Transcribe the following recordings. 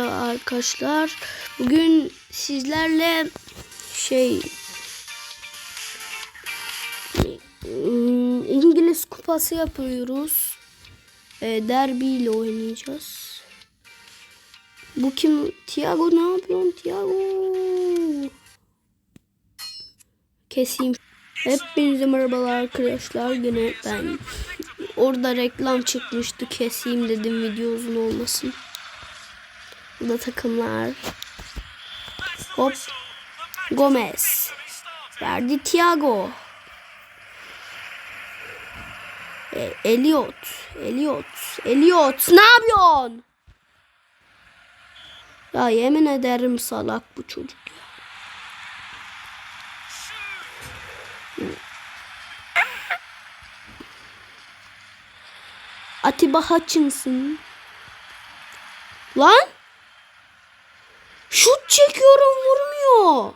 Arkadaşlar bugün sizlerle şey ım, İngiliz kupası yapıyoruz. E, derbi ile oynayacağız. Bu kim? Thiago ne yapıyorsun Thiago? Keseyim. Hepinize merhabalar arkadaşlar. Yine ben orada reklam çıkmıştı. Keseyim dedim video uzun olmasın. Burada takımlar. Hop. Gomez. Verdi Thiago. E, Elliot. Elliot. Elliot. Ne yapıyorsun? Ya yemin ederim salak bu çocuk. ya. Atiba Hutchinson. Lan! Şut çekiyorum vurmuyor.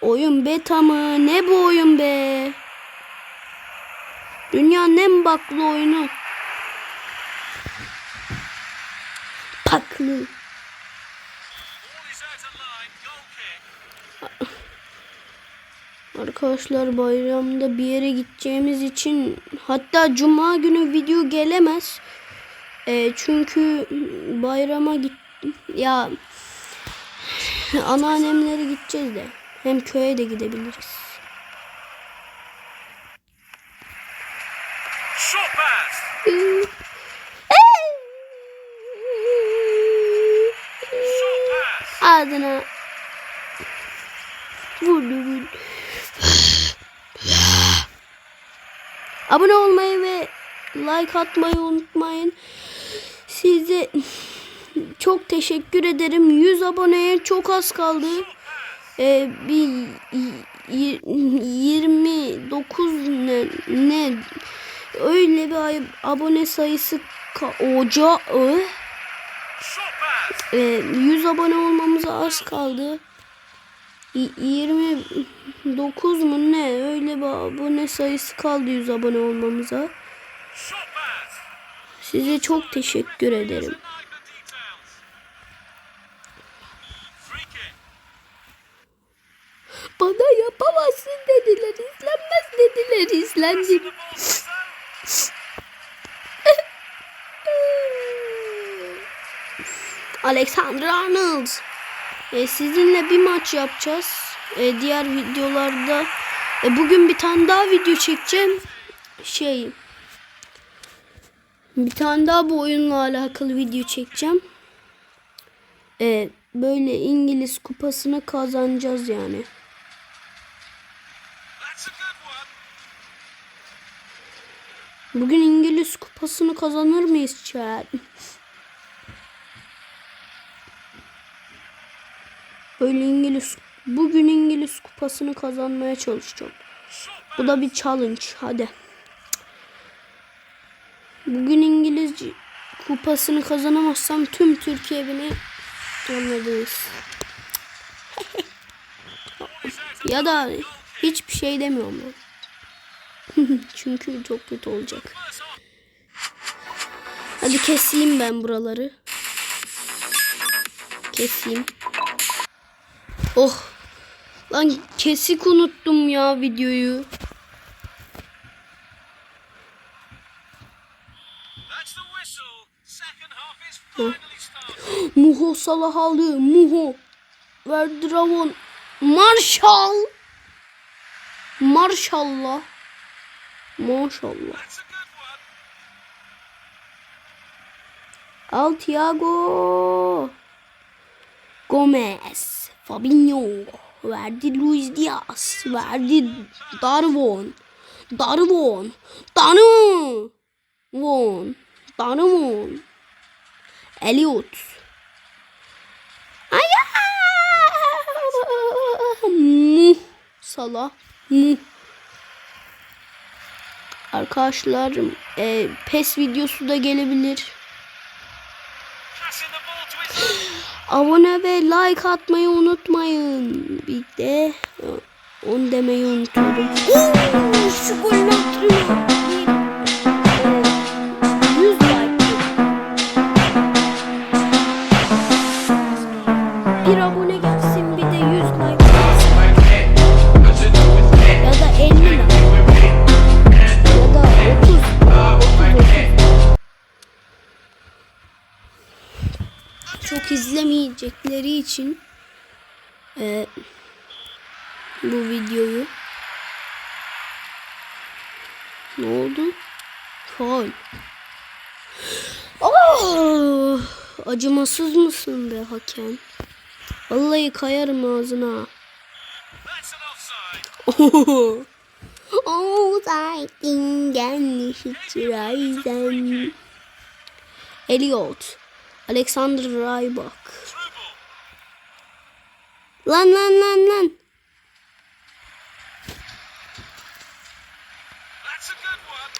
Oyun beta mı? Ne bu oyun be? Dünyanın en baklı oyunu. Paklı. Arkadaşlar bayramda bir yere gideceğimiz için hatta cuma günü video gelemez. Ee, çünkü bayrama git ya anneannemlere gideceğiz de hem köye de gidebiliriz. Adına vurdu vurdu. Abone olmayı ve like atmayı unutmayın. Size çok teşekkür ederim. 100 aboneye çok az kaldı. Ee, bir y- y- 29 ne, ne öyle bir abone sayısı ka- oca ö- Short pass. ee, 100 abone olmamıza az kaldı. Y- 29 mu ne? Öyle bir abone sayısı kaldı 100 abone olmamıza. Size çok teşekkür ederim. Bana yapamazsın dediler. İzlenmez dediler. İzlendim. Alexander Arnold. Ee, sizinle bir maç yapacağız. Ee, diğer videolarda. e, bugün bir tane daha video çekeceğim. Şey. Bir tane daha bu oyunla alakalı video çekeceğim. Ee, böyle İngiliz kupasını kazanacağız yani. Bugün İngiliz kupasını kazanır mıyız chat? Böyle İngiliz bugün İngiliz kupasını kazanmaya çalışacağım. Bu da bir challenge. Hadi. Bugün İngiliz kupasını kazanamazsam tüm Türkiye beni anladınız. ya da hiçbir şey demiyorum ben. Çünkü çok kötü olacak. Hadi keseyim ben buraları. Keseyim. Oh. Lan kesik unuttum ya videoyu. Started. Muho Salah aldı. Muho. Verdi Ravon. Marshall. Maşallah. Maşallah. Al Thiago. Gomez. Fabinho. Verdi Luis Diaz. Verdi Darwin. Darwin. Darwin. Darwin. Elliot. Ayağım. Muh. Salah. Muh. Arkadaşlar e, PES videosu da gelebilir. Abone ve like atmayı unutmayın. Bir de 10 demeyi unutuyorum. Oo, şu golü attırıyor. İzlemeyecekleri için e, bu videoyu ne oldu? Faul. Oh! Acımasız mısın be hakem? Vallahi kayarım ağzına. Offside. Outside'den Schreizen. Elliot. Alexander Rybak. Lan lan lan lan.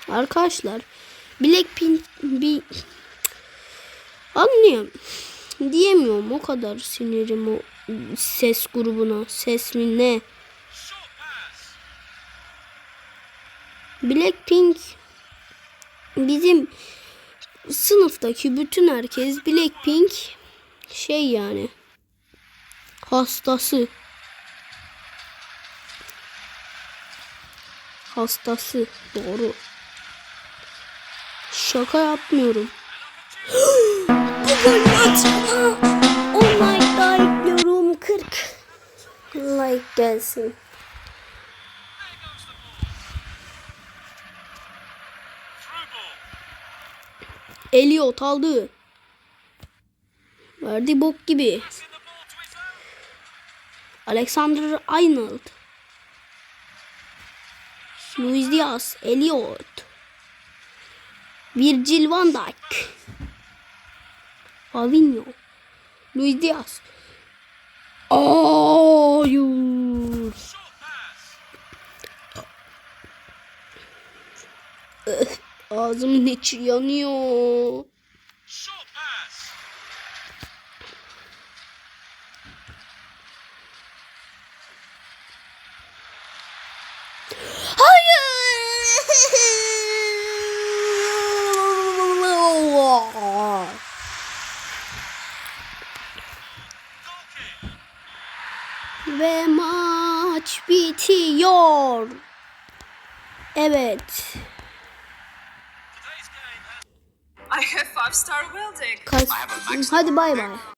Arkadaşlar Blackpink bir anlıyorum. Diyemiyorum o kadar sinirim o ses grubuna. Ses mi ne? Blackpink bizim sınıftaki bütün herkes Blackpink şey yani hastası. Hastası doğru. Şaka yapmıyorum. Bu atma. 10 like daha ekliyorum 40. Like gelsin. Elliot aldı. Verdi bok gibi. Alexander Arnold. Luis Diaz. Elliot. Virgil van Dijk. Fabinho. Luis Diaz. Hayır. Pass. Ağzımın içi yanıyor. Hayır. Ve maç bitiyor. Evet. Kaç... Hadi bay bay.